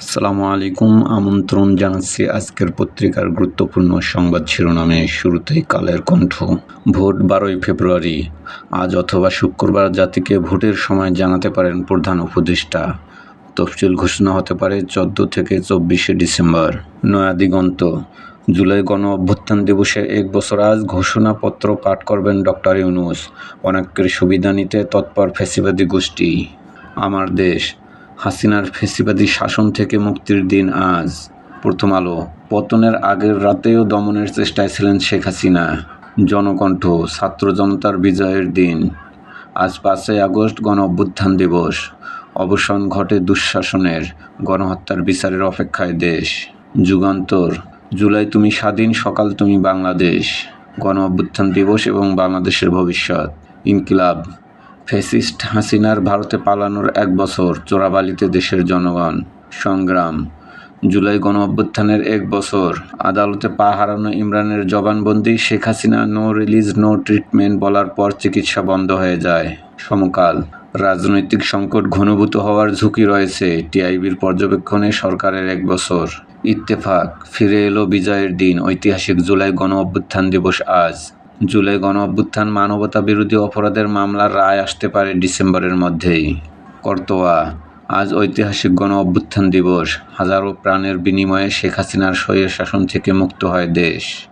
আসসালামু আলাইকুম। আমন্ত্রণ জানাচ্ছি আজকের পত্রিকার গুরুত্বপূর্ণ সংবাদ শিরোনামে শুরুতেই কালের কণ্ঠ। ভোট বারোই ফেব্রুয়ারি। আজ অথবা শুক্রবার জাতিকে ভোটের সময় জানাতে পারেন প্রধান উপদেষ্টা। তফসিল ঘোষণা হতে পারে চোদ্দ থেকে চব্বিশে ডিসেম্বর। নয়া দিগন্ত। জুলাই গণ অভ্যুত্থান দিবসে এক বছর আজ ঘোষণাপত্র পাঠ করবেন ডক্টর ইউনুস। অনেকের সুবিধা নিতে তৎপর ফেসিবাদী গোষ্ঠী। আমার দেশ। হাসিনার ফেসিবাদী শাসন থেকে মুক্তির দিন আজ। প্রথম আলো। পতনের আগের রাতেও দমনের চেষ্টায় ছিলেন শেখ হাসিনা। জনকণ্ঠ, ছাত্র জনতার বিজয়ের দিন। আজ পাঁচই আগস্ট গণ অভ্যুত্থান দিবস। অবসান ঘটে দুঃশাসনের, গণহত্যার বিচারের অপেক্ষায় দেশ। যুগান্তর। জুলাই তুমি স্বাধীন, সকাল তুমি বাংলাদেশ। গণ অভ্যুত্থান দিবস এবং বাংলাদেশের ভবিষ্যৎ। ইনকিলাব। ফেসিস্ট হাসিনার ভারতে পালানোর এক বছর চোরাবালিতে দেশের জনগণ। সংগ্রাম। জুলাই গণ অভ্যুত্থানের এক বছর আদালতে পা হারানো ইমরানের জবানবন্দি Sheikh Hasina no release, no treatment বলার পর চিকিৎসা বন্ধ হয়ে যায়। সমকাল। রাজনৈতিক সংকট ঘনীভূত হওয়ার ঝুঁকি রয়েছে টিআইবির পর্যবেক্ষণে সরকারের এক বছর। ইত্তেফাক। ফিরে এলো বিজয়ের দিন। ঐতিহাসিক জুলাই গণ অভ্যুত্থান দিবস আজ। জুলাই গণ অভ্যুত্থান মানবতা বিরোধী অপরাধের মামলার রায় আসতে পারে ডিসেম্বরের মধ্যেই। কর্তোয়া, আজ ঐতিহাসিক গণঅভ্যুত্থান দিবস, হাজারো প্রাণের বিনিময়ে শেখ হাসিনার স্বৈর শাসন থেকে মুক্ত হয় দেশ।